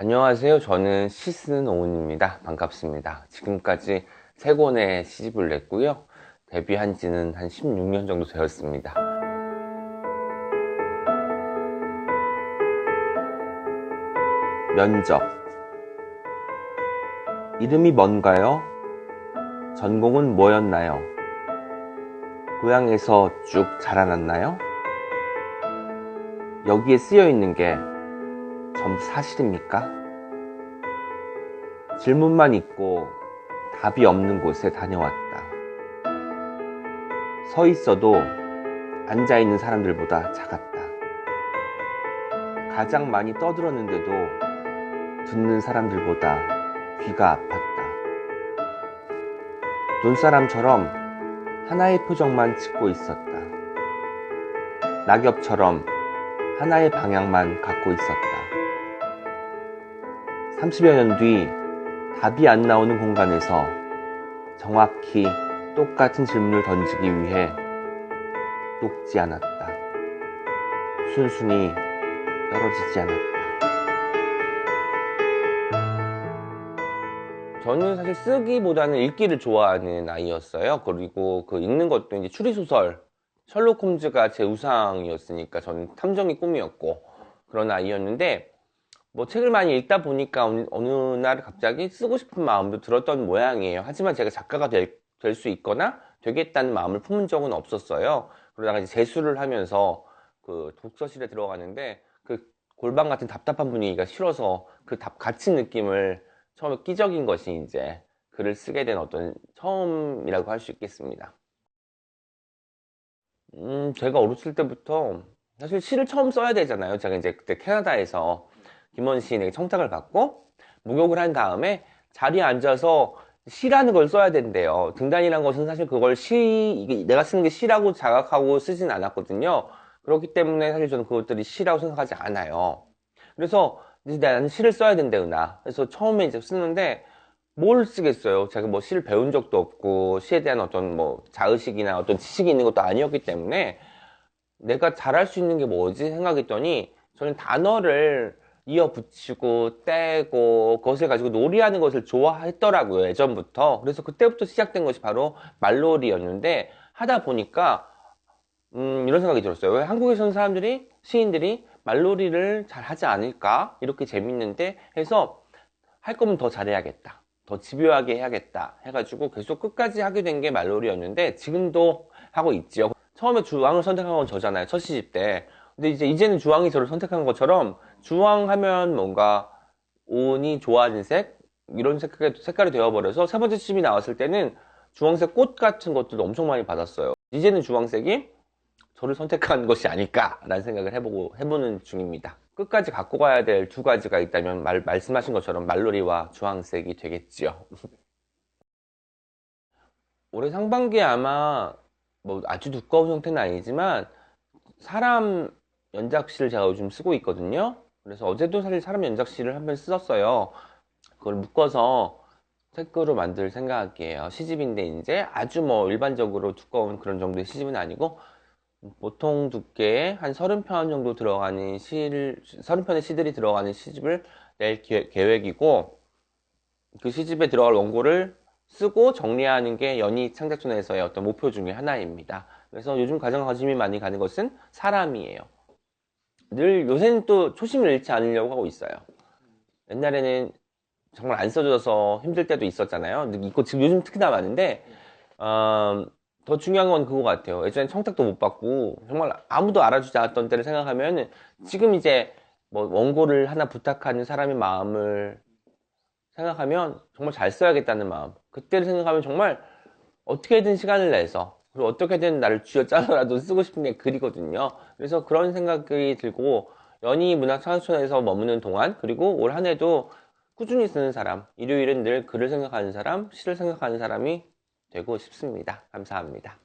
안녕하세요. 저는 시 쓰는 오은입니다. 반갑습니다. 지금까지 세 권의 시집을 냈고요. 데뷔한 지는 한 16년 정도 되었습니다. 면접. 이름이 뭔가요? 전공은 뭐였나요? 고향에서 쭉 자라났나요? 여기에 쓰여 있는 게 전부 사실입니까? 질문만 있고 답이 없는 곳에 다녀왔다. 서 있어도 앉아 있는 사람들보다 작았다. 가장 많이 떠들었는데도 듣는 사람들보다 귀가 아팠다. 눈사람처럼 하나의 표정만 짓고 있었다. 낙엽처럼 하나의 방향만 갖고 있었다. 30여 년 뒤 답이 안 나오는 공간에서 정확히 똑같은 질문을 던지기 위해 녹지 않았다. 순순히 떨어지지 않았다. 저는 사실 쓰기보다는 읽기를 좋아하는 아이였어요. 그리고 그 읽는 것도 이제 추리소설, 셜록 홈즈가 제 우상이었으니까 저는 탐정이 꿈이었고 그런 아이였는데 뭐 책을 많이 읽다 보니까 어느, 날 갑자기 쓰고 싶은 마음도 들었던 모양이에요. 하지만 제가 작가가 될 수 있거나 되겠다는 마음을 품은 적은 없었어요. 그러다가 이제 재수를 하면서 그 독서실에 들어가는데 그 골방 같은 답답한 분위기가 싫어서 그 답 갇힌 느낌을 처음에 끼적인 것이 이제 글을 쓰게 된 어떤 처음이라고 할 수 있겠습니다. 음, 제가 어렸을 때부터 사실 시를 처음 써야 되잖아요. 제가 이제 그때 캐나다에서 김원 시인에게 청탁을 받고 목욕을 한 다음에 자리에 앉아서 시라는 걸 써야 된대요. 등단이라는 것은 사실 그걸 시, 내가 쓰는 게 시라고 자각하고 쓰진 않았거든요. 그렇기 때문에 사실 저는 그것들이 시라고 생각하지 않아요. 그래서 이제 나는 시를 써야 된대, 은하. 그래서 처음에 이제 쓰는데 뭘 쓰겠어요? 제가 뭐 시를 배운 적도 없고 시에 대한 어떤 뭐 자의식이나 어떤 지식이 있는 것도 아니었기 때문에 내가 잘할 수 있는 게 뭐지 생각했더니 저는 단어를 이어 붙이고 떼고 그것을 가지고 놀이하는 것을 좋아했더라고요 예전부터. 그래서 그때부터 시작된 것이 바로 말놀이였는데 하다 보니까 음, 이런 생각이 들었어요. 왜 한국에서는 사람들이 시인들이 말놀이를 잘 하지 않을까? 이렇게 재밌는데 해서 할 거면 더 잘해야겠다. 더 집요하게 해야겠다. 해가지고 계속 끝까지 하게 된 게 말놀이였는데 지금도 하고 있지요. 처음에 주왕을 선택한 건 저잖아요 첫 시집 때. 근데 이제 이제는 주황이 저를 선택한 것처럼 주황 하면 뭔가 온이 좋아진 색? 이런 색깔이, 색깔이 되어버려서 세 번째 시집이 나왔을 때는 주황색 꽃 같은 것들도 엄청 많이 받았어요. 이제는 주황색이 저를 선택한 것이 아닐까라는 생각을 해보고 해보는 중입니다. 끝까지 갖고 가야 될 두 가지가 있다면 말, 말씀하신 것처럼 말놀이와 주황색이 되겠지요. 올해 상반기에 아마 뭐 아주 두꺼운 형태는 아니지만 사람 연작시를 제가 요즘 쓰고 있거든요 그래서 어제도 사실 사람 연작시를 한번 썼어요. 그걸 묶어서 책으로 만들 생각이에요. 시집인데 이제 아주 뭐 일반적으로 두꺼운 그런 정도의 시집은 아니고 보통 두께에 한 30편 정도 들어가는 시를 30편의 시들이 들어가는 시집을 낼 계획이고 그 시집에 들어갈 원고를 쓰고 정리하는 게 연희 창작촌에서의 어떤 목표 중에 하나입니다. 그래서 요즘 가장 관심이 많이 가는 것은 사람이에요 늘 요새는 또 초심을 잃지 않으려고 하고 있어요. 옛날에는 정말 안 써져서 힘들 때도 있었잖아요. 이거 지금 요즘 특히나 많은데 어, 더 중요한 건 그거 같아요. 예전엔 청탁도 못 받고 정말 아무도 알아주지 않았던 때를 생각하면 지금 이제 뭐 원고를 하나 부탁하는 사람의 마음을 생각하면 정말 잘 써야겠다는 마음. 그때를 생각하면 정말 어떻게든 시간을 내서 어떻게든 나를 쥐어짜서라도 쓰고 싶은 게 글이거든요. 그래서 그런 생각이 들고 연희 문학창작촌에서 머무는 동안 그리고 올 한 해도 꾸준히 쓰는 사람, 일요일은 늘 글을 생각하는 사람, 시를 생각하는 사람이 되고 싶습니다. 감사합니다.